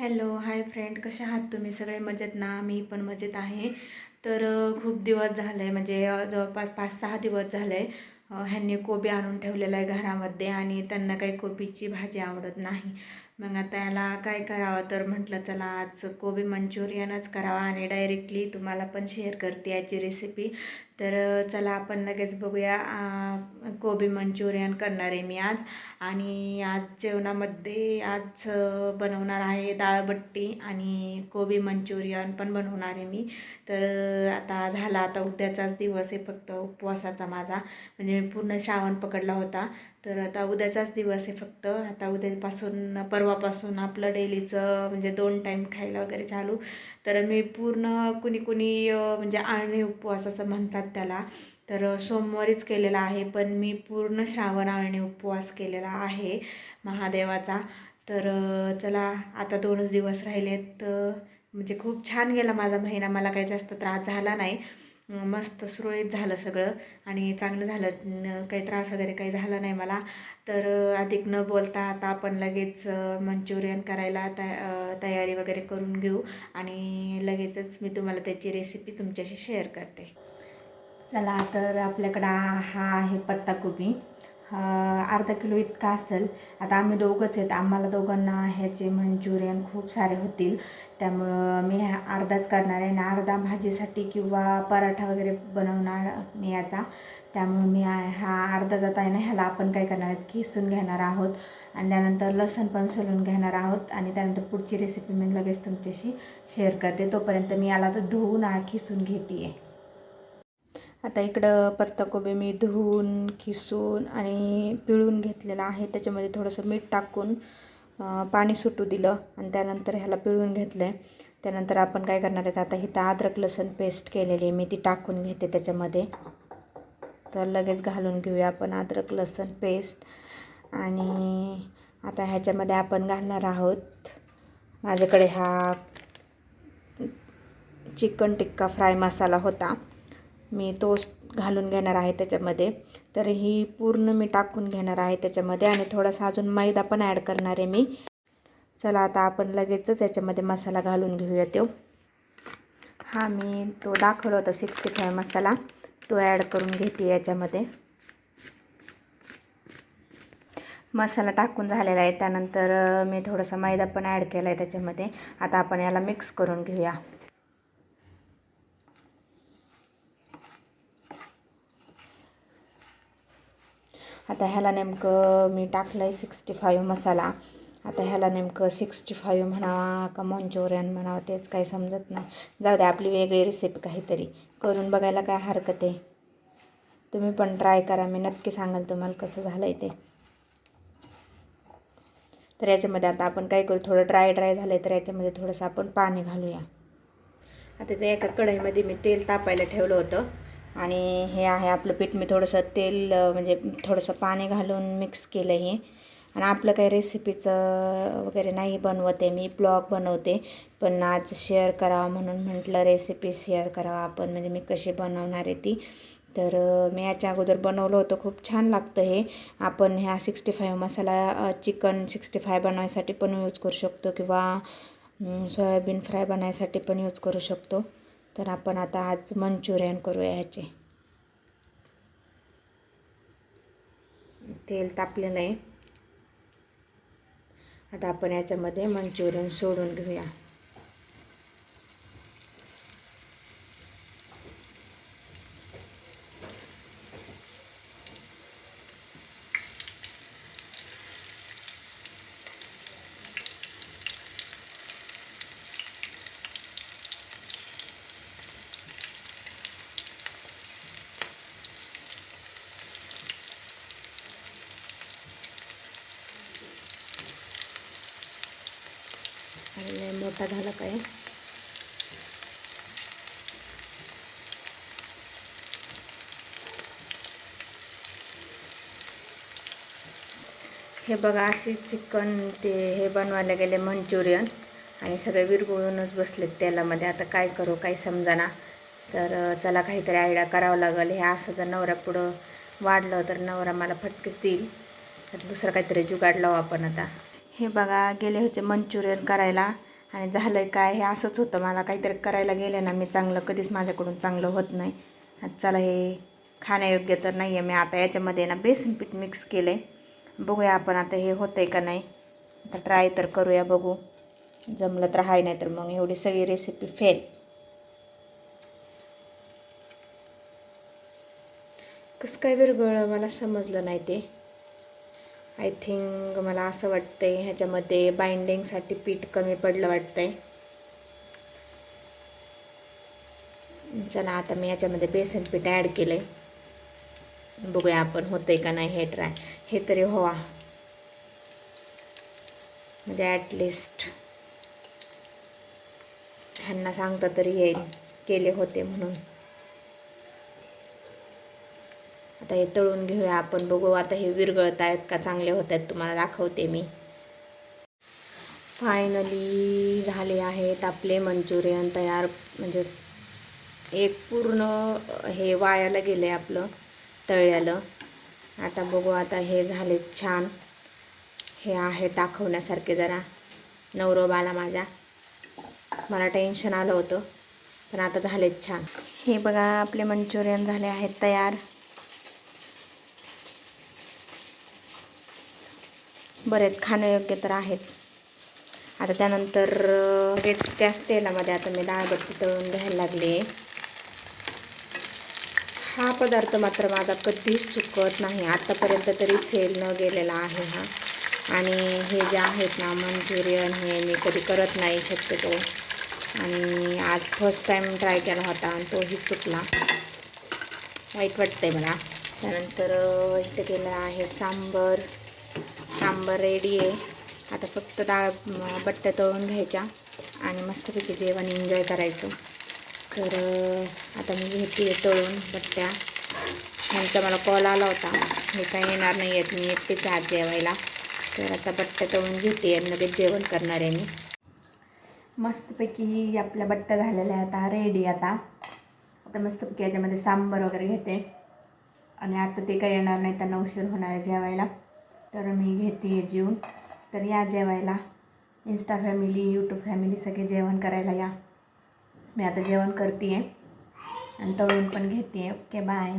Hello hi friend कसे आहात तुम्ही? सगळे मजेत ना? मी पण मजेत आहे. तर खूप दिवस झाले आहे म्हणजे जवळपास पाच सहा दिवस झाले आहे ह्यांनी कोबी आणून ठेवलेला आहे घरामध्ये आणि त्यांना काही कोबीची भाजी आवडत नाही. मग आता याला काय करावं? तर म्हटलं चला आज कोबी मंचुरियनच करावा आणि डायरेक्टली तुम्हाला पण शेअर करते याची रेसिपी. तर चला आपण लगेच बघूया कोबी मंचुरियन करणार आहे मी आज. आणि आज जेवणामध्ये आज बनवणार आहे डाळबट्टी आणि कोबी मंचुरियन पण बनवणार आहे मी. तर आता झाला आता उद्याचाच दिवस आहे फक्त उपवासाचा माझा. म्हणजे मी पूर्ण श्रावण पकडला होता. तर आता उद्याचाच दिवस आहे फक्त. आता उद्यापासून परवापासून आपलं डेलीचं म्हणजे दोन टाईम खायला वगैरे चालू. तर मी पूर्ण कुणी कुणी म्हणजे आळणी उपवास असं म्हणतात त्याला. तर सोमवारीच केलेला आहे पण मी पूर्ण श्रावण आणि उपवास केलेला आहे महादेवाचा. तर चला आता दोनच दिवस राहिलेत म्हणजे खूप छान गेला माझा महिना. मला काही जास्त त्रास झाला नाही. मस्त सुरळीत झालं सगळं आणि चांगलं झालं. काही त्रास वगैरे काही झाला नाही मला. तर अधिक न बोलता आता आपण लगेच मंचुरियन करायला तया तयारी वगैरे करून घेऊ आणि लगेचच मी तुम्हाला त्याची रेसिपी तुमच्याशी शेअर करते. चला तर आपल्याकडं हा आहे पत्ताकोबी हा अर्धा किलो इतका असेल. आता आम्ही दोघंच आहेत. आम्हाला दोघांना ह्याचे मंचुरियन खूप सारे होतील. त्यामुळं मी ह्या अर्धाच करणार आहे. आणि अर्धा भाजीसाठी किंवा पराठा वगैरे बनवणार मी याचा त्यामुळं मी हा अर्धा जात आहे ना ह्याला आपण काय करणार आहेत? किसून घेणार आहोत. आणि त्यानंतर लसण पण सोलून घेणार आहोत. आणि त्यानंतर पुढची रेसिपी मी लगेच तुमच्याशी शेअर करते. तोपर्यंत मी याला तर धुवून खिसून घेते आहे आता इकडं पत्ताकोबी मी धुवून खिसून आणि पिळून घेतलेला आहे. त्याच्यामध्ये थोडंसं मीठ टाकून पाणी सुटू दिलं आणि त्यानंतर ह्याला पिळून घेतलं. आहे त्यानंतर आपण काय करणार आहेत आता इथं अद्रक लसूण पेस्ट केलेली आहे. मी ती टाकून घेते त्याच्यामध्ये. तर लगेच घालून घेऊया आपण अद्रक लसूण पेस्ट आणि आता ह्याच्यामध्ये आपण घालणार आहोत माझ्याकडे हा चिकन टिक्का फ्राय मसाला होता. मी तोच घालून घेणार आहे त्याच्यामध्ये. तर ही पूर्ण मी टाकून घेणार आहे त्याच्यामध्ये आणि थोडासा अजून मैदा पण ॲड करणार आहे मी. चला आता आपण लगेचच याच्यामध्ये मसाला घालून घेऊया तो. हा मी तो दाखवला होता सिक्स्टी फाय मसाला. तो ॲड करून घेते याच्यामध्ये. मसाला टाकून झालेला आहे. त्यानंतर मी थोडासा मैदा पण ॲड केला आहे त्याच्यामध्ये. आता आपण याला मिक्स करून घेऊया. आता ह्याला नेमकं मी टाकलं आहे सिक्स्टी फाईव्ह मसाला. आता ह्याला नेमकं सिक्स्टी फाईव्ह म्हणावा का मंचुरियन म्हणावं तेच काही समजत नाही. जाऊ द्या आपली वेगळी रेसिपी काहीतरी. करून बघायला काय हरकत आहे. तुम्ही पण ट्राय करा. मी नक्की सांगाल तुम्हाला कसं झालं आहे ते. तर याच्यामध्ये आता आपण काय करू? थोडं ड्राय ड्राय झालं आहे तर याच्यामध्ये थोडंसं आपण पाणी घालूया. आता ते एका कढईमध्ये मी तेल तापायला ठेवलं होतं. आणि हे आहे आपलं पीठ. मी थोडंसं तेल म्हणजे थोडंसं पाणी घालून मिक्स केलं हे. आणि आपलं काही रेसिपीचं वगैरे नाही बनवते मी ब्लॉग बनवते. पण आज शेअर करावं म्हणून म्हटलं रेसिपी शेअर करावं आपण म्हणजे मी कशी बनवणार आहे ती. तर मी याच्या अगोदर बनवलं होतं खूप छान लागतं हे. आपण ह्या सिक्स्टी फाईव्ह मसाला चिकन सिक्स्टी फाय बनवायसाठी पण यूज करू शकतो किंवा सोयाबीन फ्राय बनायसाठी पण यूज करू शकतो. तर आपण आता आज मंचुरियन करूया ह्याचे. तेल तापलेलं आहे. आता आपण याच्यामध्ये मंचुरियन सोडून घेऊया. आणि झाला काय? हे बघा असे चिकन ते हे बनवायला गेले मंचुरियन आणि सगळे विरघळूनच बसलेत तेलामध्ये. आता काय करू काही समजाना. तर चला काहीतरी आयडिया करावं लागेल. हे असं जर नवरा पुढं वाढलं तर नवरा मला फटकेच देईल. तर दुसरं काहीतरी जुगाड लावू आपण आता. हे बघा गेले होते मंचुरियन करायला. आणि झालं आहे काय हे असंच होतं. मला काहीतरी करायला गेलं ना मी चांगलं कधीच माझ्याकडून चांगलं होत नाही. चला हे खाण्यायोग्य तर नाही आहे मी आता याच्यामध्ये ना बेसन पीठ मिक्स केलं आहे बघूया आपण आता हे होतं आहे का नाही. आता ट्राय तर करूया बघू. जमलं तर हाय नाही तर मग एवढी सगळी रेसिपी फेल कसं काय विरगळ मला समजलं नाही ते. आय थिंक मला असं वाटतं आहे ह्याच्यामध्ये बाइंडिंगसाठी पीठ कमी पडलं वाटतंय. चला आता मी याच्यामध्ये बेसन पीठ ॲड केलं आहे बघूया आपण होतंय का नाही हे ट्राय हे तरी हवा म्हणजे ॲटलिस्ट ह्यांना सांगता तरी येईल केले होते म्हणून. आता हे तळून घेऊया. आपण बघू आता हे विरगळत आहेत का चांगले होत आहेत तुम्हाला दाखवते मी. फायनली झाले आहेत आपले मंचुरियन तयार. म्हणजे एक पूर्ण हे वायाला गेले आपलं तळ्यालं आता बघू आता हे झाले छान. हे आहे दाखवण्यासारखे जरा. नवरोबाला माझ्या मला टेन्शन आलं होतं पण आता झालेत छान. हे बघा आपले मंचुरियन झाले आहेत तयार. बरेच खाण्यायोग्य तर आहेत. आता त्यानंतर लगेच त्याच तेलामध्ये आता मी डाळबट्टी तळून घ्यायला लागले हा पदार्थ मात्र माझा कधीच चुकत नाही. आत्तापर्यंत तरी फेल न गेलेला आहे हा. आणि हे जे आहेत ना मंचुरियन हे मी कधी करत नाही शक्यतो. आणि आज फर्स्ट टाईम ट्राय केला होता आणि तोही चुकला. वाईट वाटतंय मला. त्यानंतर इथं केलं आहे सांबर. सांबर रेडी आहे. आता फक्त डाळ बट्ट्या तळून घ्यायच्या आणि मस्तपैकी जेवण एन्जॉय करायचं. तर आता मी घेते तळून बट्ट्या. ह्यांचा मला कॉल आला होता. हे काही येणार नाही आहेत मी एकटीच आज जेवायला. तर आता बट्ट्या तळून घेते आणि लगेच जेवण करणार आहे मी. मस्तपैकी आपल्या बट्ट्या झालेल्या आहेत. आता रेडी आता. आता मस्तपैकी याच्यामध्ये सांबर वगैरे घेते. आणि आता ते काही येणार नाही. त्यांना उशीर होणार आहे जेवायला. तर मी घेते जेवून. तर या जेवायला. इन्स्टा फॅमिली यूट्यूब फॅमिली सगळे जेवण करायला या. मी आता जेवण करते आहे आणि तळून पण घेते ओके बाय